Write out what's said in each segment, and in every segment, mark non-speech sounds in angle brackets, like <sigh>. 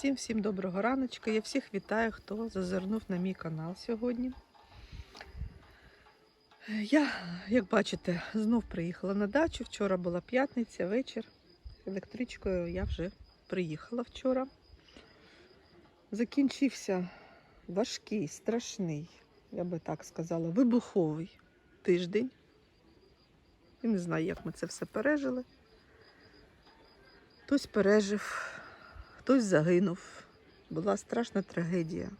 Всім всім доброго раночка. Я всіх вітаю, хто зазирнув на мій канал сьогодні. Я, як бачите, знов приїхала на дачу. Вчора була п'ятниця, вечір. Електричкою я вже приїхала вчора. Закінчився важкий, страшний, я би так сказала, вибуховий тиждень. І не знаю, як ми це все пережили. Хтось пережив, хтось загинув. Була страшна трагедія.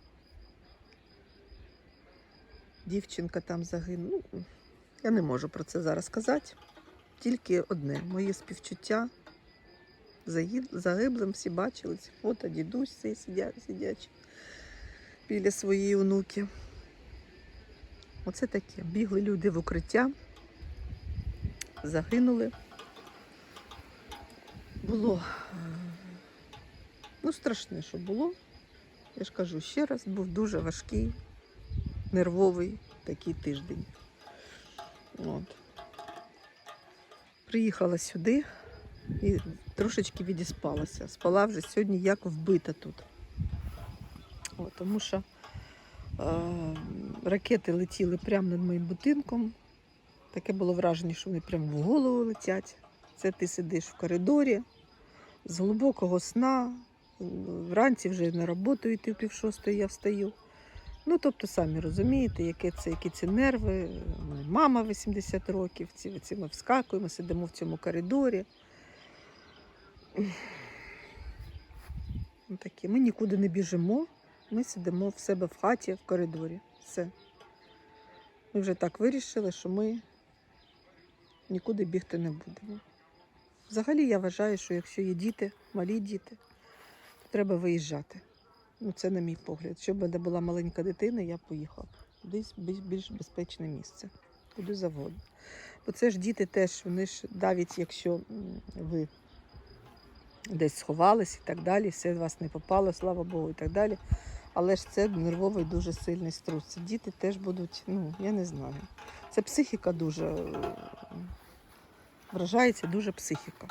Дівчинка там загинула. Ну, я не можу про це зараз сказати. Тільки одне моє співчуття загиблим всі бачили ці фото, дідусь цей сидя, сидячий біля своєї онуки. Оце таке. Бігли люди в укриття, загинули. Було ну, страшне, що було. Я ж кажу ще раз, був дуже важкий, нервовий такий тиждень. От. Приїхала сюди і трошечки відіспалася. Спала вже сьогодні як вбита тут. От, тому що е, ракети летіли прямо над моїм будинком. Таке було враження, що вони прямо в голову летять. Це ти сидиш в коридорі з глибокого сна. Вранці вже на роботу йти в пів шостої я встаю. Ну, тобто, самі розумієте, яке це, які це нерви. Мама 80 років, ці, ці ми вскакуємо, сидимо в цьому коридорі. Ну, Такі. Ми нікуди не біжимо, ми сидимо в себе в хаті, в коридорі. Все. Ми вже так вирішили, що ми нікуди бігти не будемо. Взагалі я вважаю, що якщо є діти, малі діти, треба виїжджати. Ну, це на мій погляд. Щоб мене була маленька дитина, я поїхала. Кудись більш, безпечне місце. Куди завгодно. Бо це ж діти теж, вони ж навіть якщо ви десь сховались і так далі, все вас не попало, слава Богу, і так далі. Але ж це нервовий дуже сильний струс. Ці діти теж будуть, ну, я не знаю. Це психіка дуже е, вражається дуже психіка.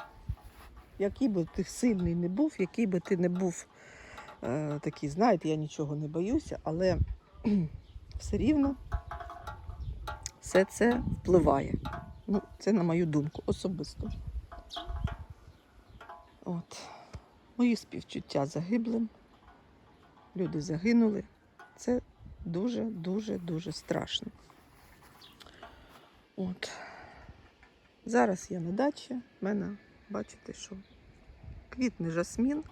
Який би ти сильний не був, який би ти не був е, такий, знаєте, я нічого не боюся, але <clears throat> все рівно все це впливає. Ну, це на мою думку особисто. От. Мої співчуття загиблим. Люди загинули. Це дуже, дуже, дуже страшно. От. Зараз я на дачі. У мене, бачите, що квітне жасмін.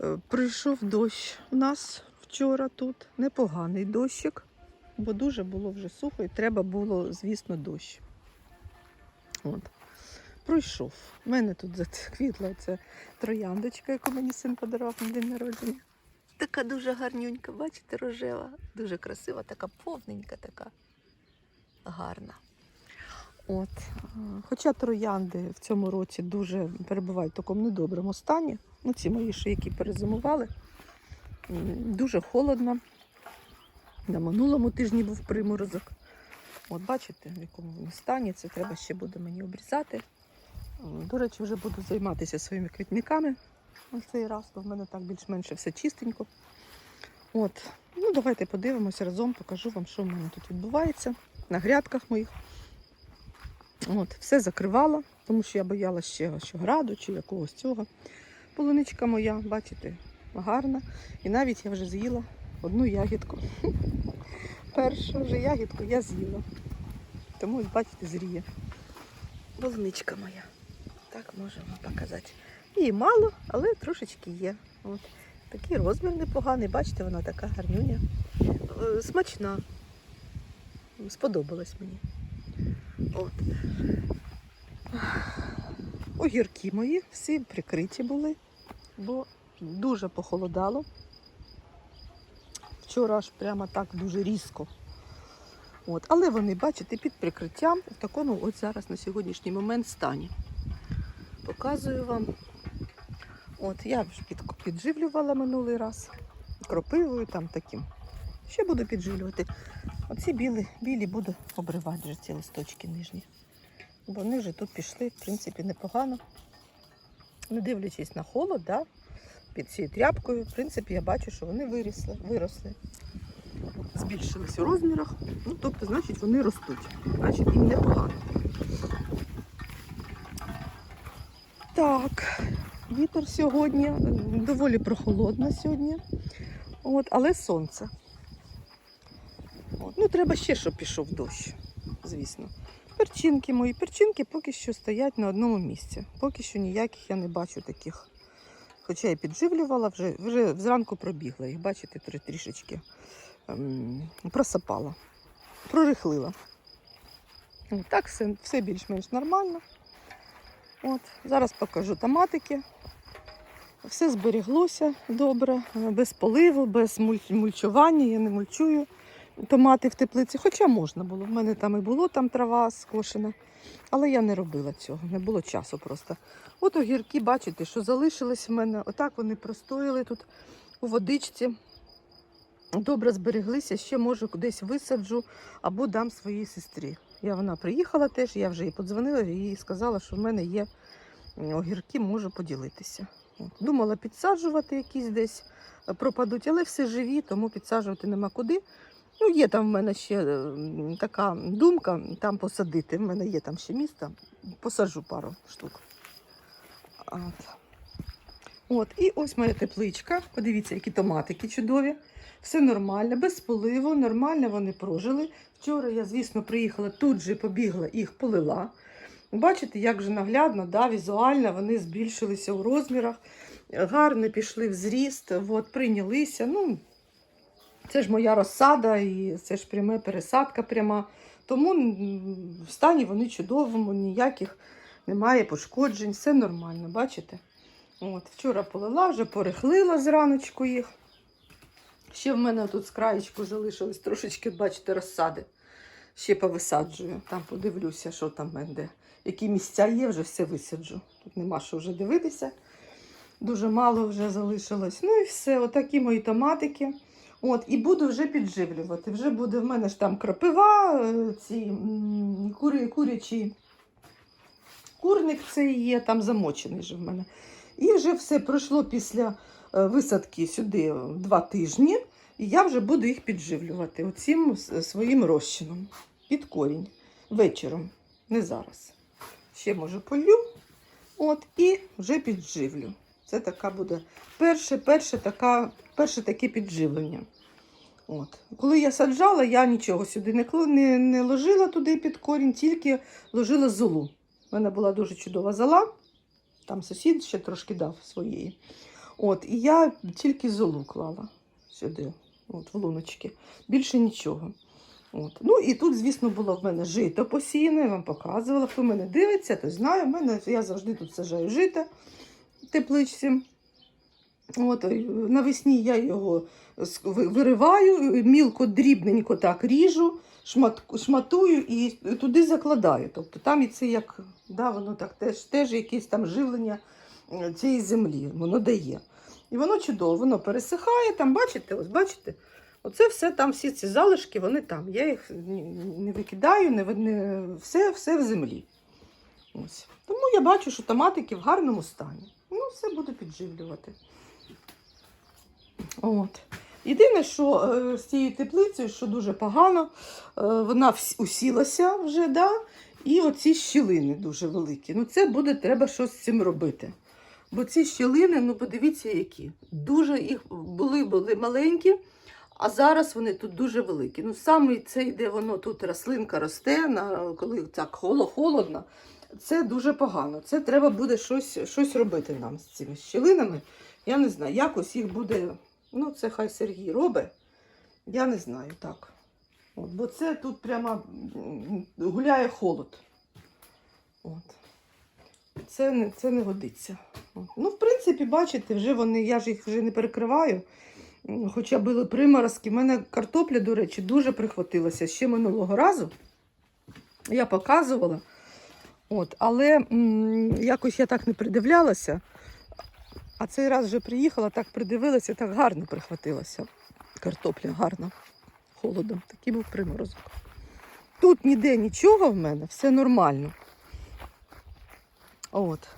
Е, Прийшов дощ у нас вчора тут. Непоганий дощик, бо дуже було вже сухо і треба було, звісно, дощ. От. Пройшов. У мене тут заквітла ця трояндочка, яку мені син подарував на день народження. Така дуже гарнюнька, бачите, рожева, дуже красива, така повненька, така гарна. От. Хоча троянди в цьому році дуже перебувають в такому недоброму стані. Ну, ці мої ще, які перезимували, дуже холодно. На минулому тижні був приморозок. От бачите, в якому вони стані. Це треба ще буде мені обрізати. До речі, вже буду займатися своїми квітниками на цей раз, бо в мене так більш-менше все чистенько. От. Ну, давайте подивимося разом, покажу вам, що в мене тут відбувається на грядках моїх. От, все закривала, тому що я боялася ще що граду чи якогось цього. Полуничка моя, бачите, гарна. І навіть я вже з'їла одну ягідку. <laughs> Першу вже ягідку я з'їла. Тому, бачите, зріє. Полуничка моя. Так можу вам показати. Її мало, але трошечки є. От. Такий розмір непоганий, бачите, вона така гарнюня. Е, Смачна. Сподобалась мені. От. Огірки мої всі прикриті були, бо дуже похолодало. Вчора аж прямо так дуже різко. От. Але вони, бачите, під прикриттям в такому от зараз на сьогоднішній момент стані. Показую вам. От, я вже під, підживлювала минулий раз. Кропивою там таким. Ще буду підживлювати. Оці білі, білі буду обривати вже ці листочки нижні. Бо вони вже тут пішли, в принципі, непогано. Не дивлячись на холод, да? під цією тряпкою. В принципі, я бачу, що вони вирісли, виросли. Збільшились у розмірах. Ну, тобто, значить, вони ростуть. Значить, їм непогано. Так, вітер сьогодні доволі прохолодно сьогодні. От, але сонце. От. Ну, треба ще, щоб пішов дощ, звісно. Перчинки мої. Перчинки поки що стоять на одному місці. Поки що ніяких я не бачу таких. Хоча я підживлювала, вже, вже зранку пробігла їх, бачите, трішечки ем, просапала, прорихлила. Так, все, все більш-менш нормально. От, зараз покажу томатики. Все зберіглося добре, без поливу, без мульчування. Я не мульчую томати в теплиці, хоча можна було. В мене там і було там трава скошена, але я не робила цього, не було часу просто. От огірки, бачите, що залишились в мене. Отак вони простояли тут у водичці. Добре збереглися, ще може кудись висаджу або дам своїй сестрі. Я вона приїхала теж, я вже їй подзвонила і їй сказала, що в мене є огірки, можу поділитися. Думала підсаджувати якісь десь е, пропадуть, але все живі, тому підсаджувати нема куди. Ну, є там в мене ще е, така думка там посадити. В мене є там ще місто, посаджу пару штук. От. От, і ось моя тепличка. Подивіться, які томатики чудові. Все нормально, без поливу, нормально вони прожили. Вчора я, звісно, приїхала тут же побігла, їх полила. Бачите, як же наглядно, да, візуально вони збільшилися у розмірах, гарно пішли в зріст, от, прийнялися. Ну, це ж моя розсада, і це ж пряме пересадка пряма. Тому в стані вони чудовому, ніяких немає пошкоджень, все нормально, бачите? От, вчора полила, вже порихлила зраночку їх. Ще в мене тут з краєчку залишилось трошечки, бачите, розсади. Ще повисаджую. Там подивлюся, що там де. які місця є, вже все висаджу. Тут нема що вже дивитися. Дуже мало вже залишилось. Ну і все, отакі мої томатики. От, і буду вже підживлювати. Вже буде в мене ж там крапива, е, ці м, курі, курячі. Курник цей є, там замочений же в мене. І вже все пройшло після е, висадки сюди два тижні, і я вже буду їх підживлювати оцим своїм розчином під корінь вечором, не зараз. Ще може полю, от, і вже підживлю. Це така буде перше, перше, така, перше таке підживлення. От. Коли я саджала, я нічого сюди не, не, не ложила туди під корінь, тільки ложила золу. У мене була дуже чудова зола. Там сусід ще трошки дав своєї. От, і я тільки золу клала сюди, от, в луночки. Більше нічого. От. Ну і тут, звісно, було в мене жито посіяне, я вам показувала. Хто мене дивиться, то знає. В мене, я завжди тут сажаю жито тепличці. От, навесні я його вириваю, мілко, дрібненько так ріжу, шмат, шматую і туди закладаю. Тобто там і це як, да, воно так теж, теж якесь там живлення е, цієї землі, воно дає. І воно чудово, воно пересихає, там, бачите, ось бачите, оце все там, всі ці залишки, вони там. Я їх не викидаю, не, не, все, все в землі. Ось. Тому я бачу, що томатики в гарному стані. Ну, все буду підживлювати. От. Єдине, що е, з цією теплицею, що дуже погано, е, вона усілася вже, да? і оці щілини дуже великі. Ну, це буде треба щось з цим робити. Бо ці щілини, ну подивіться, які. Дуже їх були, були маленькі, а зараз вони тут дуже великі. Ну, саме цей, де воно тут рослинка росте, на, коли так холо- холодно, це дуже погано. Це треба буде щось, щось робити нам з цими щілинами. Я не знаю, якось їх буде. Ну, це хай Сергій робить. Я не знаю так. От, бо це тут прямо гуляє холод. От. Це не, це не годиться. От. Ну, в принципі, бачите, вже вони, я ж їх вже не перекриваю. Хоча були приморозки. У мене картопля, до речі, дуже прихватилася ще минулого разу. Я показувала. От, але м, якось я так не придивлялася. А цей раз вже приїхала, так придивилася, так гарно прихватилася. Картопля гарно, холодом. Такий був приморозок. Тут ніде нічого в мене, все нормально. От.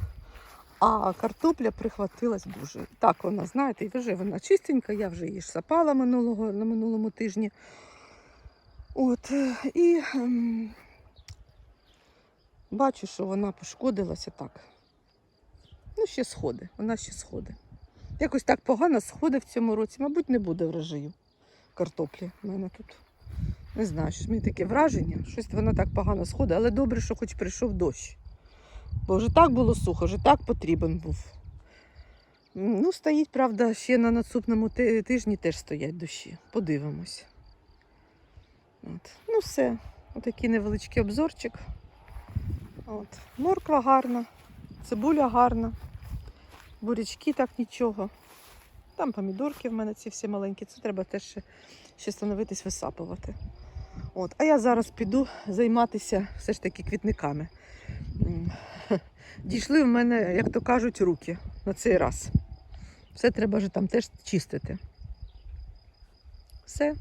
А картопля прихватилась дуже. Так вона, знаєте, і вже вона чистенька, я вже її ж сапала минулого, на минулому тижні. От, і ем, бачу, що вона пошкодилася так. Ну, ще сходи, вона ще сходи. Якось так погано сходи в цьому році, мабуть, не буде врожаю картоплі. У мене тут. Не знаю, щось мені таке враження, щось вона так погано сходить, але добре, що хоч прийшов дощ. Бо вже так було сухо, вже так потрібен був. Ну, стоїть, правда, ще на наступному тижні теж стоять дощі. Подивимось. От. Ну, все. Отакий невеличкий обзорчик. От. Морква гарна, цибуля гарна, бурячки так нічого. Там помідорки в мене ці всі маленькі, це треба теж ще, ще становитись висапувати. От. А я зараз піду займатися все ж таки квітниками. Дійшли в мене, як то кажуть, руки на цей раз. Все треба ж там теж чистити. Все,